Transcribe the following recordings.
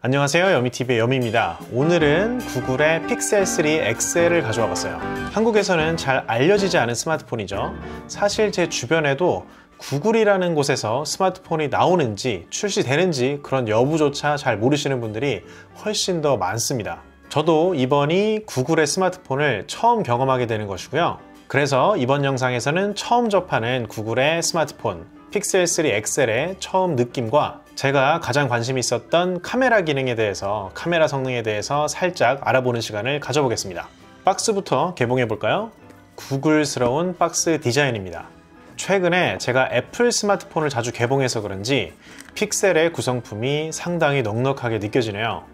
안녕하세요. 여미TV의 여미입니다. 오늘은 구글의 픽셀 3 XL을 가져와 봤어요. 한국에서는 잘 알려지지 않은 스마트폰이죠. 사실 제 주변에도 구글이라는 곳에서 스마트폰이 나오는지 출시되는지 그런 여부조차 잘 모르시는 분들이 훨씬 더 많습니다. 저도 이번이 구글의 스마트폰을 처음 경험하게 되는 것이고요. 그래서 이번 영상에서는 처음 접하는 구글의 스마트폰 픽셀 3 XL의 처음 느낌과 제가 가장 관심이 있었던 카메라 기능에 대해서 카메라 성능에 대해서 살짝 알아보는 시간을 가져보겠습니다. 박스부터 개봉해 볼까요? 구글스러운 박스 디자인입니다. 최근에 제가 애플 스마트폰을 자주 개봉해서 그런지 픽셀의 구성품이 상당히 넉넉하게 느껴지네요.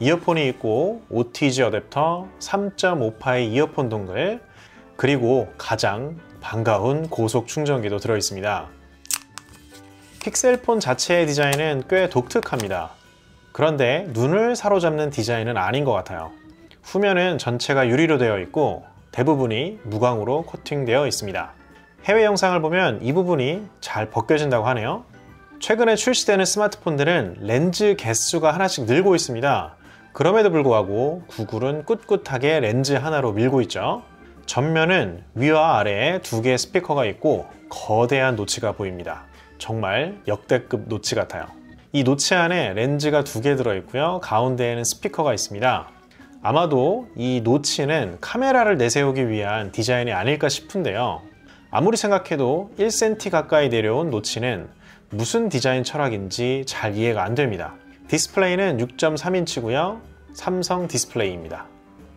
이어폰이 있고 OTG 어댑터, 3.5파이 이어폰 동글 그리고 가장 반가운 고속 충전기도 들어있습니다 픽셀폰 자체의 디자인은 꽤 독특합니다. 그런데 눈을 사로잡는 디자인은 아닌 것 같아요. 후면은 전체가 유리로 되어 있고 대부분이 무광으로 코팅되어 있습니다. 해외 영상을 보면 이 부분이 잘 벗겨진다고 하네요. 최근에 출시되는 스마트폰들은 렌즈 개수가 하나씩 늘고 있습니다. 그럼에도 불구하고 구글은 꿋꿋하게 렌즈 하나로 밀고 있죠. 전면은 위와 아래에 두 개의 스피커가 있고 거대한 노치가 보입니다. 정말 역대급 노치 같아요. 이 노치 안에 렌즈가 두 개 들어있고요. 가운데에는 스피커가 있습니다. 아마도 이 노치는 카메라를 내세우기 위한 디자인이 아닐까 싶은데요. 아무리 생각해도 1cm 가까이 내려온 노치는 무슨 디자인 철학인지 잘 이해가 안 됩니다. 디스플레이는 6.3인치고요. 삼성 디스플레이입니다.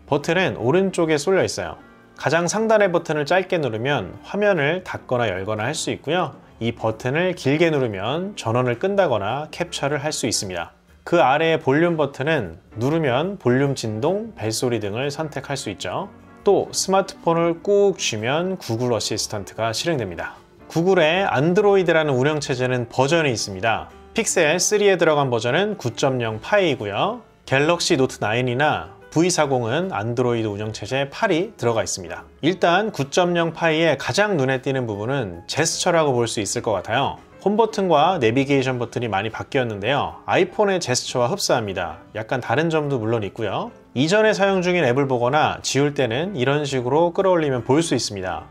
버튼은 오른쪽에 쏠려 있어요. 가장 상단의 버튼을 짧게 누르면 화면을 닫거나 열거나 할 수 있고요. 이 버튼을 길게 누르면 전원을 끈다거나 캡처를 할 수 있습니다. 그 아래의 볼륨 버튼은 누르면 볼륨 진동, 벨소리 등을 선택할 수 있죠. 또 스마트폰을 꾹 쥐면 구글 어시스턴트가 실행됩니다. 구글의 안드로이드라는 운영체제는 버전이 있습니다. 픽셀 3에 들어간 버전은 9.0 파이이고요. 갤럭시 노트 9이나 V40은 안드로이드 운영체제 8이 들어가 있습니다. 일단 9.0 파이의 가장 눈에 띄는 부분은 제스처라고 볼 수 있을 것 같아요. 홈 버튼과 내비게이션 버튼이 많이 바뀌었는데요. 아이폰의 제스처와 흡사합니다. 약간 다른 점도 물론 있고요. 이전에 사용 중인 앱을 보거나 지울 때는 이런 식으로 끌어올리면 볼 수 있습니다.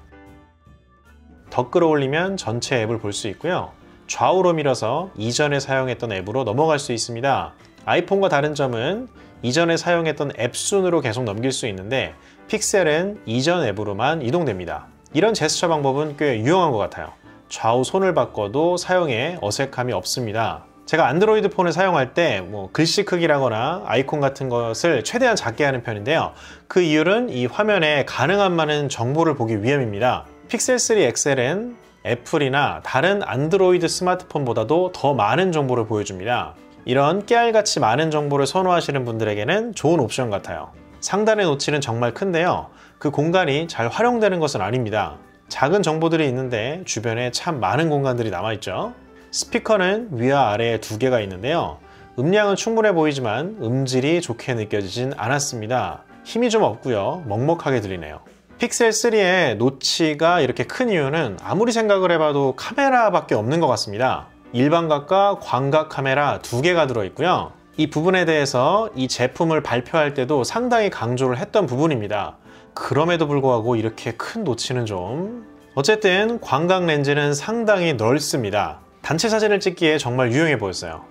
더 끌어올리면 전체 앱을 볼 수 있고요. 좌우로 밀어서 이전에 사용했던 앱으로 넘어갈 수 있습니다. 아이폰과 다른 점은 이전에 사용했던 앱 순으로 계속 넘길 수 있는데 픽셀은 이전 앱으로만 이동됩니다. 이런 제스처 방법은 꽤 유용한 것 같아요. 좌우 손을 바꿔도 사용에 어색함이 없습니다. 제가 안드로이드 폰을 사용할 때 뭐 글씨 크기라거나 아이콘 같은 것을 최대한 작게 하는 편인데요. 그 이유는 이 화면에 가능한 많은 정보를 보기 위함입니다. 픽셀 3 XL은 애플이나 다른 안드로이드 스마트폰보다도 더 많은 정보를 보여줍니다. 이런 깨알같이 많은 정보를 선호하시는 분들에게는 좋은 옵션 같아요. 상단의 노치는 정말 큰데요. 그 공간이 잘 활용되는 것은 아닙니다. 작은 정보들이 있는데 주변에 참 많은 공간들이 남아있죠. 스피커는 위와 아래에 두 개가 있는데요. 음량은 충분해 보이지만 음질이 좋게 느껴지진 않았습니다. 힘이 좀 없고요. 먹먹하게 들리네요. 픽셀 3의 노치가 이렇게 큰 이유는 아무리 생각을 해봐도 카메라밖에 없는 것 같습니다. 일반각과 광각 카메라 두 개가 들어있고요. 이 부분에 대해서 이 제품을 발표할 때도 상당히 강조를 했던 부분입니다. 그럼에도 불구하고 이렇게 큰 노치는 좀... 어쨌든 광각 렌즈는 상당히 넓습니다. 단체 사진을 찍기에 정말 유용해 보였어요.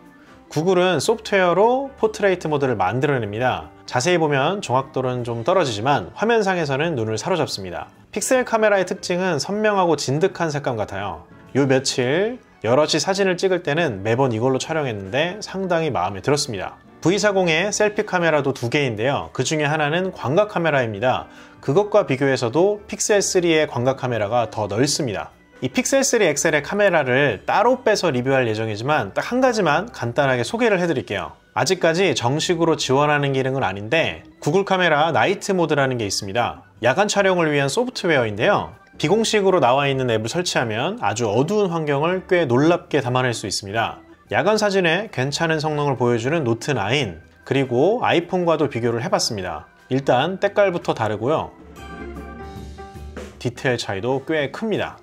구글은 소프트웨어로 포트레이트 모드를 만들어냅니다. 자세히 보면 정확도는 좀 떨어지지만 화면상에서는 눈을 사로잡습니다. 픽셀 카메라의 특징은 선명하고 진득한 색감 같아요. 요 며칠 여럿이 사진을 찍을 때는 매번 이걸로 촬영했는데 상당히 마음에 들었습니다. V40의 셀피 카메라도 두 개인데요. 그 중에 하나는 광각 카메라입니다. 그것과 비교해서도 픽셀3의 광각 카메라가 더 넓습니다. 이 픽셀3 XL의 카메라를 따로 빼서 리뷰할 예정이지만 딱 한 가지만 간단하게 소개를 해드릴게요. 아직까지 정식으로 지원하는 기능은 아닌데 구글 카메라 나이트 모드라는 게 있습니다. 야간 촬영을 위한 소프트웨어인데요. 비공식으로 나와 있는 앱을 설치하면 아주 어두운 환경을 꽤 놀랍게 담아낼 수 있습니다. 야간 사진에 괜찮은 성능을 보여주는 노트 9 그리고 아이폰과도 비교를 해봤습니다. 일단 때깔부터 다르고요. 디테일 차이도 꽤 큽니다.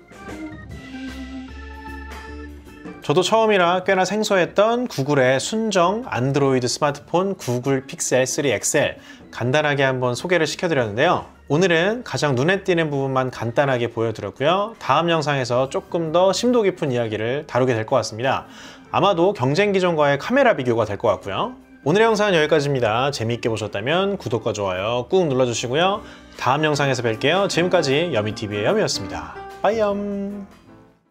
저도 처음이라 꽤나 생소했던 구글의 순정 안드로이드 스마트폰 구글 픽셀 3 XL 간단하게 한번 소개를 시켜드렸는데요. 오늘은 가장 눈에 띄는 부분만 간단하게 보여드렸고요. 다음 영상에서 조금 더 심도 깊은 이야기를 다루게 될 것 같습니다. 아마도 경쟁 기종과의 카메라 비교가 될 것 같고요. 오늘의 영상은 여기까지입니다. 재미있게 보셨다면 구독과 좋아요 꾹 눌러주시고요. 다음 영상에서 뵐게요. 지금까지 여미TV의 여미였습니다. 빠이염